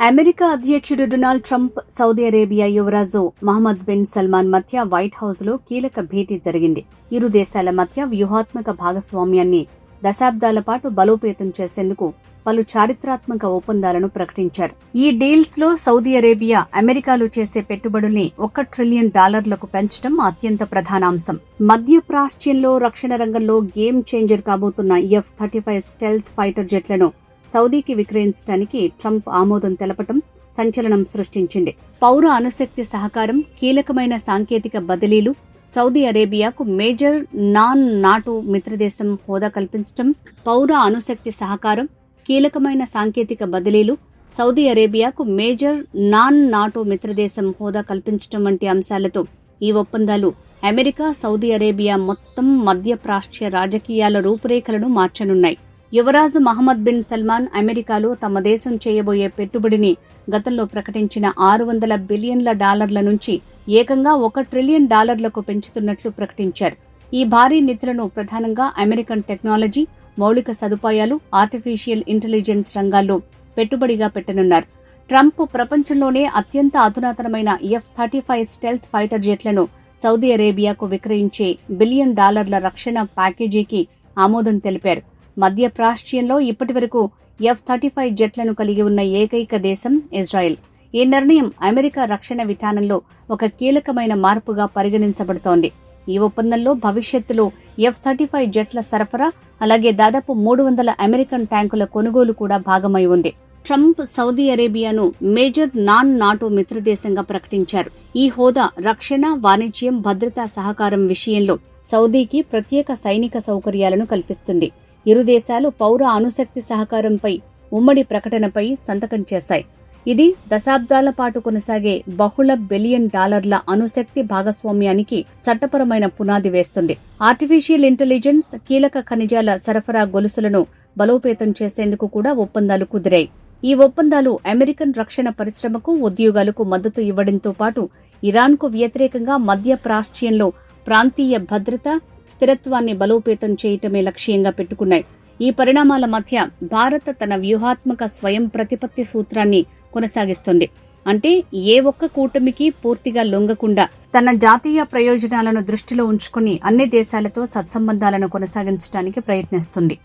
America అధ్యక్షుడు Donald Trump Saudi Arabia యువరాజు Mohammed bin Salman మధ్య వైట్ హౌస్లో కీలక భేటీ జరిగింది. ఇరు దేశాల మధ్య వ్యూహాత్మక భాగస్వామ్యాన్ని దశాబ్దాల పాటు బలోపేతం చేసేందుకు పలు చారిత్రాత్మక ఒప్పందాలను ప్రకటించారు. ఈ డీల్స్లో సౌదీ అరేబియా అమెరికాలో చేసే పెట్టుబడుల్ని ఒక ట్రిలియన్ డాలర్లకు పెంచడం అత్యంత ప్రధానాంశం. మధ్య ప్రాచ్యంలో రక్షణ రంగంలో గేమ్ చేంజర్ కాబోతున్న F thirty five stealth fighter జెట్లను సౌదీకి విక్రయించడానికి ట్రంప్ ఆమోదం తెలపటం సంచలనం సృష్టించింది. పౌర అణుశక్తి సహకారం కీలకమైన సాంకేతిక బదిలీలు సౌదీ అరేబియాకు మేజర్ నాన్ నాటో మిత్రదేశం హోదా కల్పించడం పౌర అణుశక్తి సహకారం కీలకమైన సాంకేతిక బదిలీలు సౌదీ అరేబియాకు మేజర్ నాన్ నాటో మిత్రదేశం హోదా కల్పించడం వంటి అంశాలతో ఈ ఒప్పందాలు అమెరికా సౌదీ అరేబియా మొత్తం మధ్య ప్రాచ్య రాజకీయాల రూపురేఖలను మార్చనున్నాయి. యువరాజు మహమ్మద్ బిన్ సల్మాన్ అమెరికాలో తమ దేశం చేయబోయే పెట్టుబడిని గతంలో ప్రకటించిన ఆరు వందల బిలియన్ల డాలర్ల నుంచి ఏకంగా ఒక ట్రిలియన్ డాలర్లకు పెంచుతున్నట్లు ప్రకటించారు. ఈ భారీ నిధులను ప్రధానంగా అమెరికన్ టెక్నాలజీ మౌలిక సదుపాయాలు ఆర్టిఫిషియల్ ఇంటెలిజెన్స్ రంగాల్లో పెట్టుబడిగా పెట్టనున్నారు. ట్రంప్ ప్రపంచంలోనే అత్యంత అధునాతనమైన F thirty five stealth fighter జెట్లను Saudi అరేబియాకు విక్రయించే బిలియన్ డాలర్ల రక్షణ ప్యాకేజీకి ఆమోదం తెలిపారు. మధ్య ప్రాచ్యంలో ఇప్పటి వరకు ఎఫ్ థర్టీ ఫైవ్ జెట్లను కలిగి ఉన్న ఏకైక దేశం ఇజ్రాయెల్. ఈ నిర్ణయం అమెరికా రక్షణ విధానంలో ఒక కీలకమైన మార్పుగా పరిగణించబడుతోంది. ఈ ఒప్పందంలో భవిష్యత్తులో ఎఫ్ థర్టీ ఫైవ్ జెట్ల సరఫరా అలాగే దాదాపు మూడు వందల అమెరికన్ ట్యాంకుల కొనుగోలు కూడా భాగమై ఉంది. ట్రంప్ సౌదీ అరేబియాను మేజర్ నాన్ నాటో మిత్రదేశంగా ప్రకటించారు. ఈ హోదా రక్షణ వాణిజ్యం భద్రతా సహకారం విషయంలో సౌదీకి ప్రత్యేక సైనిక సౌకర్యాలను కల్పిస్తుంది. ఇరు దేశాలు పౌర అణుశక్తి సహకారంపై ఉమ్మడి ప్రకటనపై సంతకం చేశాయి. ఇది దశాబ్దాల పాటు కొనసాగే బహుళ బిలియన్ డాలర్ల అణుశక్తి భాగస్వామ్యానికి చట్టపరమైన పునాది వేస్తుంది. ఆర్టిఫిషియల్ ఇంటెలిజెన్స్ కీలక ఖనిజాల సరఫరా గొలుసులను బలోపేతం చేసేందుకు కూడా ఒప్పందాలు కుదిరాయి. ఈ ఒప్పందాలు అమెరికన్ రక్షణ పరిశ్రమకు ఉద్యోగాలకు మద్దతు ఇవ్వడంతో పాటు ఇరాన్కు వ్యతిరేకంగా మధ్య ప్రాచ్యంలో ప్రాంతీయ భద్రత స్థిరత్వాన్ని బలోపేతం చేయటమే లక్ష్యంగా పెట్టుకున్నాయి. ఈ పరిణామాల మధ్య భారత్ తన వ్యూహాత్మక స్వయం ప్రతిపత్తి సూత్రాన్ని కొనసాగిస్తుంది. అంటే ఏ ఒక్క కూటమికి పూర్తిగా లొంగకుండా తన జాతీయ ప్రయోజనాలను దృష్టిలో ఉంచుకుని అన్ని దేశాలతో సత్సంబంధాలను కొనసాగించడానికి ప్రయత్నిస్తుంది.